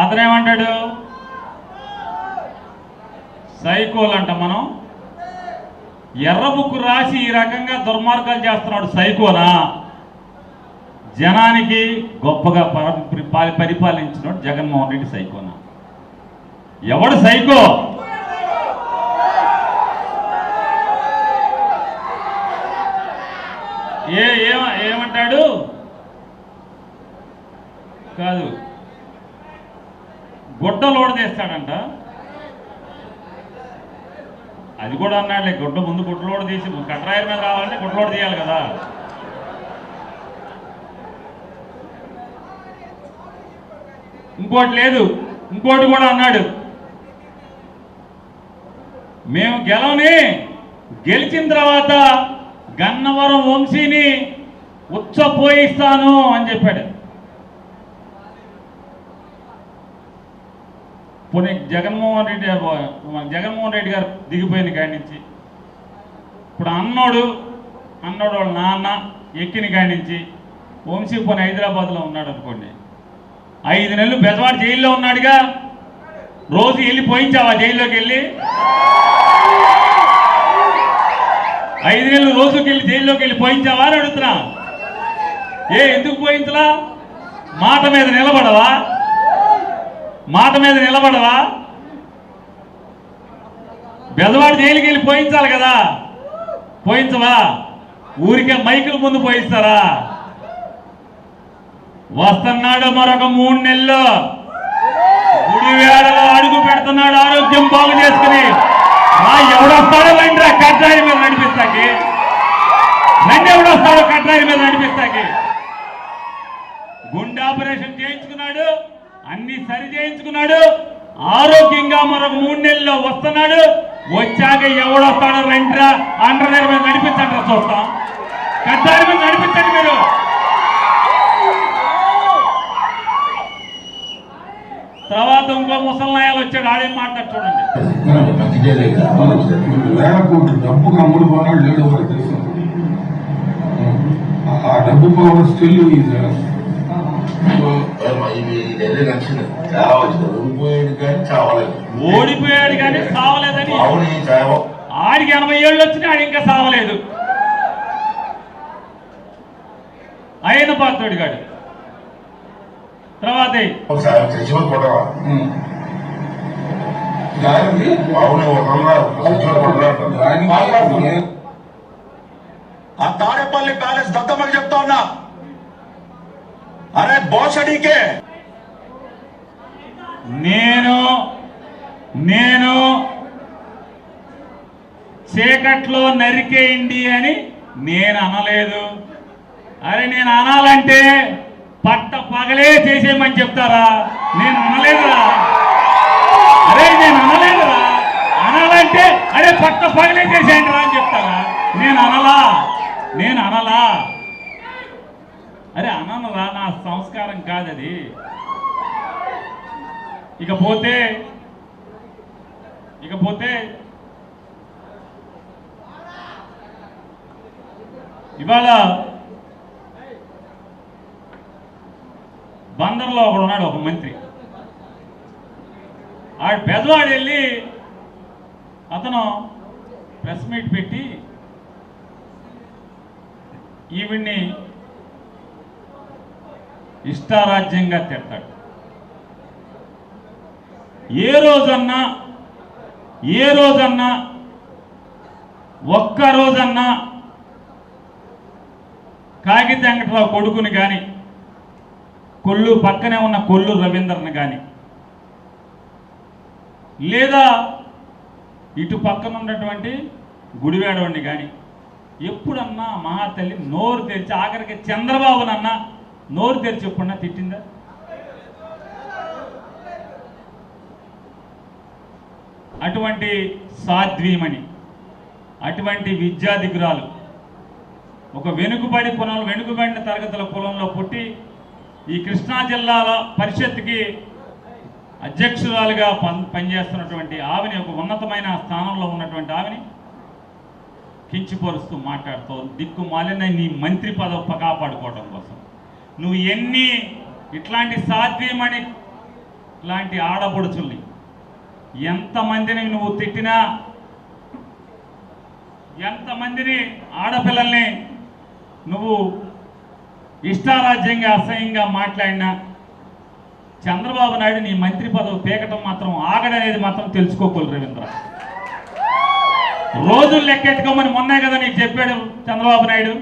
అతనేమంటాడు సైకోల్ అంట మనం. ఎర్రబుక్కు రాసి ఈ రకంగా దుర్మార్గాలు చేస్తున్నాడు సైకోనా జనానికి గొప్పగా పరి- పరిపాలించినాడు జగన్మోహన్ రెడ్డి సైకోనా? ఎవడు సైకో? ఏ ఏమంటాడు? కాదు. గుడ్డ లోడ్ చేస్తాడంట. అది కూడా అన్నాడులే గుడ్డ ముందు గుడ్డలోడు తీసి కట్రాయర్ మీద రావాలంటే గుడ్డలోడు తీయాలి కదా. ఇంకోటి లేదు ఇంకోటి కూడా అన్నాడు. మేము గెలవని గెలిచిన తర్వాత గన్నవరం వంశీని ఉచ్చపోయిస్తాను అని చెప్పాడు. పోనీ జగన్మోహన్ రెడ్డి జగన్మోహన్ రెడ్డి గారు దిగిపోయిన కాడి నుంచి ఇప్పుడు అన్నోడు అన్నోడు వాళ్ళ నాన్న ఎక్కిన కాడి నుంచి వంశీ పోనీ హైదరాబాద్లో ఉన్నాడు అనుకోండి ఐదు నెలలు బెజవాడ జైల్లో ఉన్నాడుగా రోజు వెళ్ళి పోయించావా జైల్లోకి వెళ్ళి? ఐదు నెలలు రోజుకి వెళ్ళి జైల్లోకి వెళ్ళి పోయించావా అని అడుగుతున్నా. ఏ ఎందుకు పోయించలా? మాట మీద నిలబడవా? మాట మీద నిలబడవా? బెదవాడు జైలుకి వెళ్ళి పోయించాలి కదా. పోయించవా? ఊరికే మైకుల ముందు పోయిస్తారా? వస్తున్నాడు మరొక మూడు నెలలు. గుడివేడలో అడుగు పెడుతున్నాడు ఆరోగ్యం బాగు చేసుకుని. ఎవడొస్తాడో రండి కట్రాయి మీద నడిపిస్తాకి. రండి ఎవడొస్తాడో కట్రాయి మీద నడిపిస్తాకి. గుండె ఆపరేషన్ చేయించుకున్నాడు. అన్ని సరి చేయించుకున్నాడు. ఆరోగ్యంగా మరొక మూడు నెలల్లో వస్తున్నాడు. వచ్చాక ఎవడొస్తాడో రండిరా అండర్ మీద నడిపించండి చూస్తాం. కట్టారి మీద నడిపించండి మీరు. తర్వాత ఇంకో ముసలినాయాలు వచ్చాడు. ఆడే మాట్లాడు చూడండి. వేల కోట్లు డబ్బుకు అమ్ముడు పోనాడు లేడు ఆ డబ్బు పవర్ స్టిల్ ఈజ్ కానీ చావలేదు. ఓడిపోయాడు కానీ సావలేదని చావ. ఆడికి ఎనభై ఏళ్ళు వచ్చినా ఆడు ఇంకా సావలేదు అయిన పాత్రుడు గాడు. తర్వాత. ఆ తాడేపల్లి ప్యాలెస్ దత్తమ్మకి చెప్తా ఉన్నా. అరే బోసడికే నేను నేను చీకట్లో నరికేయండి అని నేను అనలేదు. అరే నేను అనాలంటే పట్ట పగలే చేసేయమని చెప్తారా? నేను అనలేదురా. అరే నేను అనలేదురా. అనాలంటే అరే పట్ట పగలే చేసేయండి రా అని చెప్తారా? నేను అనలా. నేను అనలా. అరే అననురా నా సంస్కారం కాదది. ఇకపోతే ఇకపోతే ఇవాళ బందర్లో ఒకడు ఉన్నాడు ఒక మంత్రి. ఆ పెదవాడు వెళ్ళి అతను ప్రెస్ మీట్ పెట్టి ఈవిడ్ని ఇష్టారాజ్యంగా తిడతాడు. ఏ రోజన్నా ఏ రోజన్నా ఒక్క రోజన్నా కాగిత వెంకటరావు కొడుకుని కానీ కొల్లు పక్కనే ఉన్న కొల్లు రవీంద్రని కానీ లేదా ఇటు పక్కన ఉన్నటువంటి గుడివాడవాడిని కానీ ఎప్పుడన్నా మహాతల్లి నోరు తెరిచి ఆఖరికి చంద్రబాబునన్నా నోరు తెరిచి ఎప్పుడన్నా తిట్టిందా? అటువంటి సాధ్వీమణి అటువంటి విద్యాధిగురాలు ఒక వెనుకబడి కులం వెనుకబడిన తరగతుల కులంలో పుట్టి ఈ కృష్ణా జిల్లాలో పరిషత్కి అధ్యక్షురాలుగా పన్ పనిచేస్తున్నటువంటి ఆవిని ఒక ఉన్నతమైన స్థానంలో ఉన్నటువంటి ఆవిని కించిపరుస్తూ మాట్లాడుతూ దిక్కు మాలిన నీ మంత్రి పదవి కాపాడుకోవడం కోసం. నువ్వు ఎన్ని ఇట్లాంటి సాధ్యమని లాంటి ఆడపడుచుల్ని ఎంతమందిని నువ్వు తిట్టినా ఎంతమందిని ఆడపిల్లల్ని నువ్వు ఇష్టారాజ్యంగా అసహ్యంగా మాట్లాడినా చంద్రబాబు నాయుడు నీ మంత్రి పదవి పీకటం మాత్రం ఆగడనేది మాత్రం తెలుసుకోకూడదు రవీంద్ర. రోజులు లెక్కెట్టుకోమని మొన్నే కదా నీకు చెప్పాడు చంద్రబాబు నాయుడు.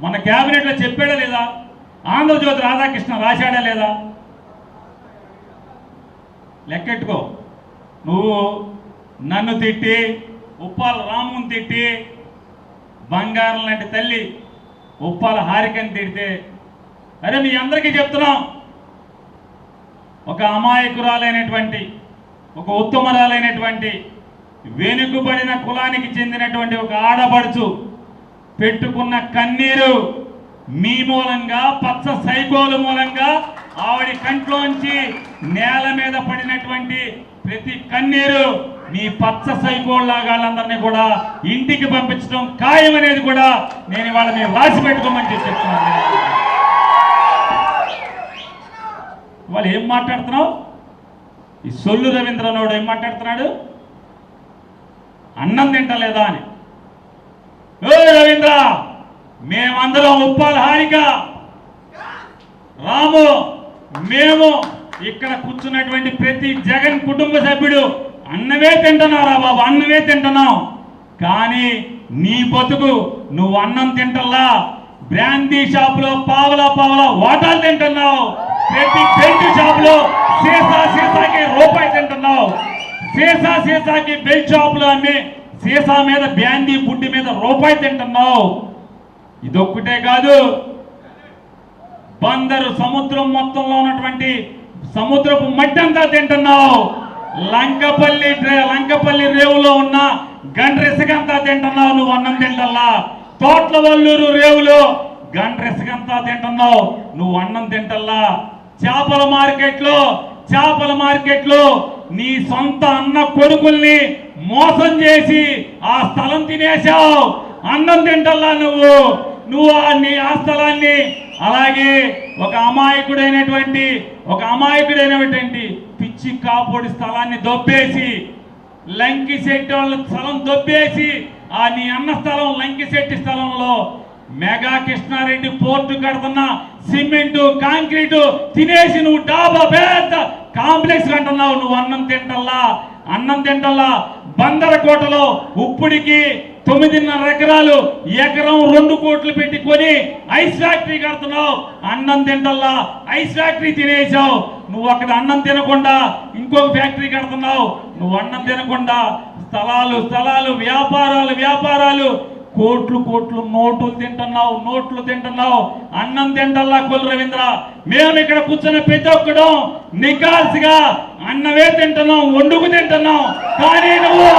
మొన్న క్యాబినెట్లో చెప్పాడా లేదా? ఆంధ్రజ్యోతి రాధాకృష్ణ రాశాడా లేదా? లెక్కెట్టుకో. నువ్వు నన్ను తిట్టి ఉప్పాల రాముని తిట్టి బంగారం లాంటి తల్లి ఉప్పాల హారికని తిడితే అరే మీ అందరికీ చెప్తున్నాం. ఒక అమాయకురాలైనటువంటి ఒక ఉత్తమరాలైనటువంటి వెనుకబడిన కులానికి చెందినటువంటి ఒక ఆడపడుచు పెట్టుకున్న కన్నీరు మీ మూలంగా పచ్చ సైకోలు మూలంగా ఆవిడ కంట్లోంచి నేల మీద పడినటువంటి ప్రతి కన్నీరు మీ పచ్చ సైకోళ్ళగాళ్ళందరినీ కూడా ఇంటికి పంపించడం ఖాయం అనేది కూడా నేను ఇవాళ మీరు రాసి పెట్టుకోమని చెప్పి చెప్తున్నాను. వాళ్ళు ఏం మాట్లాడుతున్నావు? ఈ సొల్లు రవీంద్రనాడు ఏం మాట్లాడుతున్నాడు? అన్నం తింటలేదా అని. ఓ రవీంద్ర! మేమందరం ఉప్పాల హారిక రాము మేము ఇక్కడ కూర్చున్నటువంటి ప్రతి జగన్ కుటుంబ సభ్యుడు అన్నమే తింటున్నారా బాబు అన్నమే తింటున్నావు కానీ నీ బతుకు నువ్వు అన్నం తింటల్లా. బ్రాందీ షాపులో పావలా పావలా వాటాలు తింటున్నావు. ప్రతి బెల్ట్ షాపులో సీసా సీసాకి రూపాయి తింటున్నావు. సీసా సీసాకి బెల్ట్ షాపులో అమ్మి సీసా మీద బ్యాందీ బుడ్డి మీద రూపాయి తింటున్నావు. ఇదొక్కటే కాదు. బందరు సముద్రం మొత్తంలో ఉన్నటువంటి సముద్రపు మట్టి అంతా తింటున్నావు. లంకపల్లి లంకపల్లి రేవులో ఉన్న గండ్రెసగంతా తింటున్నావు నువ్వు అన్నం తింటల్లా. తోట్ల వల్లూరు రేవులో గండ్రెసగంతా తింటున్నావు. నువ్వు అన్నం తింటల్లా. చేపల మార్కెట్లో చేపల మార్కెట్లో నీ సొంత అన్న కొడుకుల్ని మోసం చేసి ఆ స్థలం తినేశావు. అన్నం తింటల్లా నువ్వు. నువ్వు ఆ నీ ఆ స్థలాన్ని అలాగే ఒక అమాయకుడైనటువంటి ఒక అమాయకుడైనటువంటి పిచ్చి కాపోడి స్థలాన్ని దొబ్బేసి లంకి శెట్టి వాళ్ళ స్థలం దొబ్బేసి ఆ నీ అన్న స్థలం లంకి శెట్టి స్థలంలో మెగా కృష్ణారెడ్డి పోర్టు కడుతున్న సిమెంటు కాంక్రీటు తినేసి నువ్వు డాబా పెద్ద కాంప్లెక్స్ కంటున్నావు నువ్వు అన్నం తింటల్లా అన్నం తింటల్లా బందరకోటలో ఉప్పుడికి తొమ్మిదిన్నర ఎకరాలు ఎకరం రెండు కోట్లు పెట్టి కొని ఐస్ ఫ్యాక్టరీ కడుతున్నావు. అన్నం తింటల్లా ఐస్ ఫ్యాక్టరీ తినేసావు నువ్వు అక్కడ అన్నం తినకుండా ఇంకొక ఫ్యాక్టరీ కడుతున్నావు. నువ్వు అన్నం తినకుండా స్థలాలు స్థలాలు వ్యాపారాలు వ్యాపారాలు. కోట్లు కోట్లు నోట్లు తింటున్నావు నోట్లు తింటున్నావు. అన్నం తింటల్లా కుల రవీంద్ర. మేము ఇక్కడ కూర్చున్న ప్రతి ఒక్కడం నికాల్సిగా అన్నమే తింటున్నాం వండుకు తింటున్నాం. కానీ నువ్వు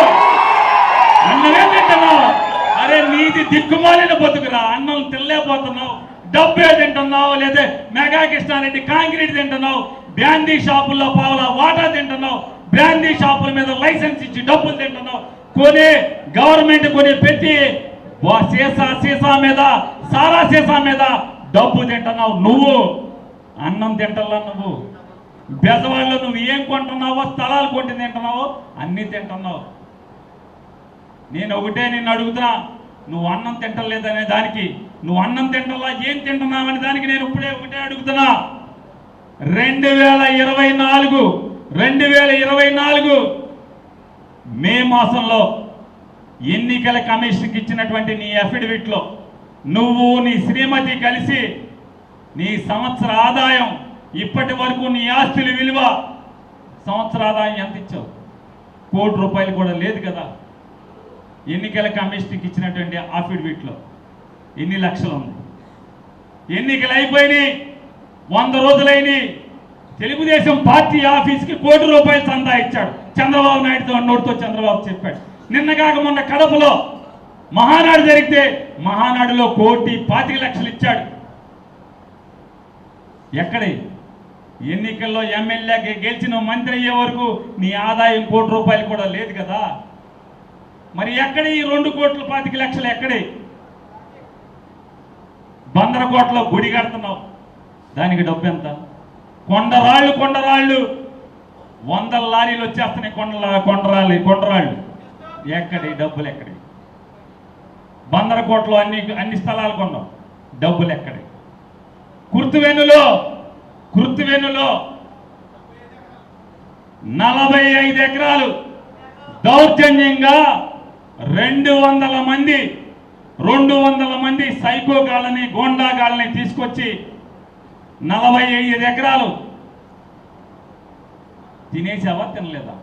అరే నీది దిక్కుమాలిన బతుకురా అన్నం తినలేకపోతున్నావు డబ్బే తింటున్నావు లేదా మెగా కృష్ణారెడ్డి కాంక్రీట్ తింటున్నావు బ్రాందీ షాపుల్లో పావుల వాటా తింటున్నావు బ్రాందీ షాపుల మీద లైసెన్స్ ఇచ్చి డబ్బులు తింటున్నావు. కొని గవర్నమెంట్ కొని పెట్టి సీసా సీసా మీద సారా సీసా మీద డబ్బు తింటున్నావు నువ్వు. అన్నం తింటల్లా నువ్వు. బెజవాళ్ళు నువ్వు ఏం కొంటున్నావో స్థలాలు కొంటి తింటున్నావో అన్నీ తింటున్నావు. నేను ఒకటే నిన్ను అడుగుతున్నా నువ్వు అన్నం తింటలేదనే దానికి నువ్వు అన్నం తింటలా ఏం తింటున్నావని దానికి నేను ఇప్పుడే ఒకటే అడుగుతున్నా. రెండు వేల ఇరవై నాలుగు రెండు వేల ఇరవై నాలుగు మే మాసంలో ఎన్నికల కమిషన్కి ఇచ్చినటువంటి నీ అఫిడవిట్లో నువ్వు నీ శ్రీమతి కలిసి నీ సంవత్సర ఆదాయం ఇప్పటి వరకు నీ ఆస్తుల విలువ సంవత్సర ఆదాయం ఎంత ఇచ్చావు? కోటి రూపాయలు కూడా లేదు కదా. ఎన్నికల కమిషన్కి ఇచ్చినటువంటి అఫిడవిట్లో ఎన్ని లక్షలు ఉంది ఎన్నికలు అయిపోయినాయి వంద రోజులైనవి తెలుగుదేశం పార్టీ ఆఫీస్కి కోటి రూపాయలు చందా ఇచ్చాడు. చంద్రబాబు నాయుడుతో నోటితో చంద్రబాబు చెప్పాడు. నిన్న కాక మొన్న కడపలో మహానాడు జరిగితే మహానాడులో కోటి పాతిక లక్షలు ఇచ్చాడు. ఎక్కడే? ఎన్నికల్లో ఎమ్మెల్యేకి గెలిచిన మంత్రి అయ్యే వరకు నీ ఆదాయం కోటి రూపాయలు కూడా లేదు కదా. మరి ఎక్కడ ఈ రెండు కోట్ల పాతిక లక్షలు ఎక్కడే? బందరకోటలో గుడి కడుతున్నావు. దానికి డబ్బు ఎంత? కొండరాళ్ళు కొండరాళ్ళు వందల లారీలు వచ్చేస్తున్నాయి కొండల కొండరాళ్ళు కొండరాళ్ళు ఎక్కడి? డబ్బులు ఎక్కడి? బందరకోటలో అన్ని అన్ని స్థలాలు కొన్నాం డబ్బులు ఎక్కడి? కుర్తువెన్నులో కుర్తువెన్నులో నలభై ఐదు ఎకరాలు దౌర్జన్యంగా రెండు వందల మంది రెండు వందల మంది సైకో గోండాగాళ్ళని గోండా తీసుకొచ్చి నలభై ఐదు ఎకరాలు తినేసావా తినలేదా?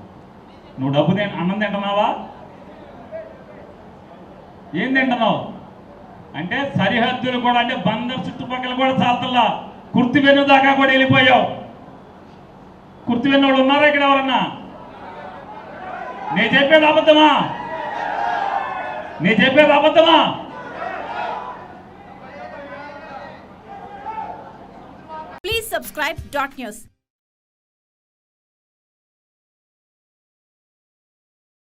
నువ్వు డబ్బు తిన అన్నం తింటున్నావా? ఏం తింటున్నావు? అంటే సరిహద్దులు కూడా అంటే బందర్ చుట్టుపక్కల కూడా చాలతల్లా. కుర్తివెన్ను దాకా కూడా వెళ్ళిపోయావు. కుర్తివెన్ను వాళ్ళు ఉన్నారా ఇక్కడ ఎవరన్నా? నేను చెప్పేది అబద్ధమా? నేను చెప్పేది అబద్ధమా ప్లీజ్ సబ్స్క్రైబ్ డాట్ న్యూస్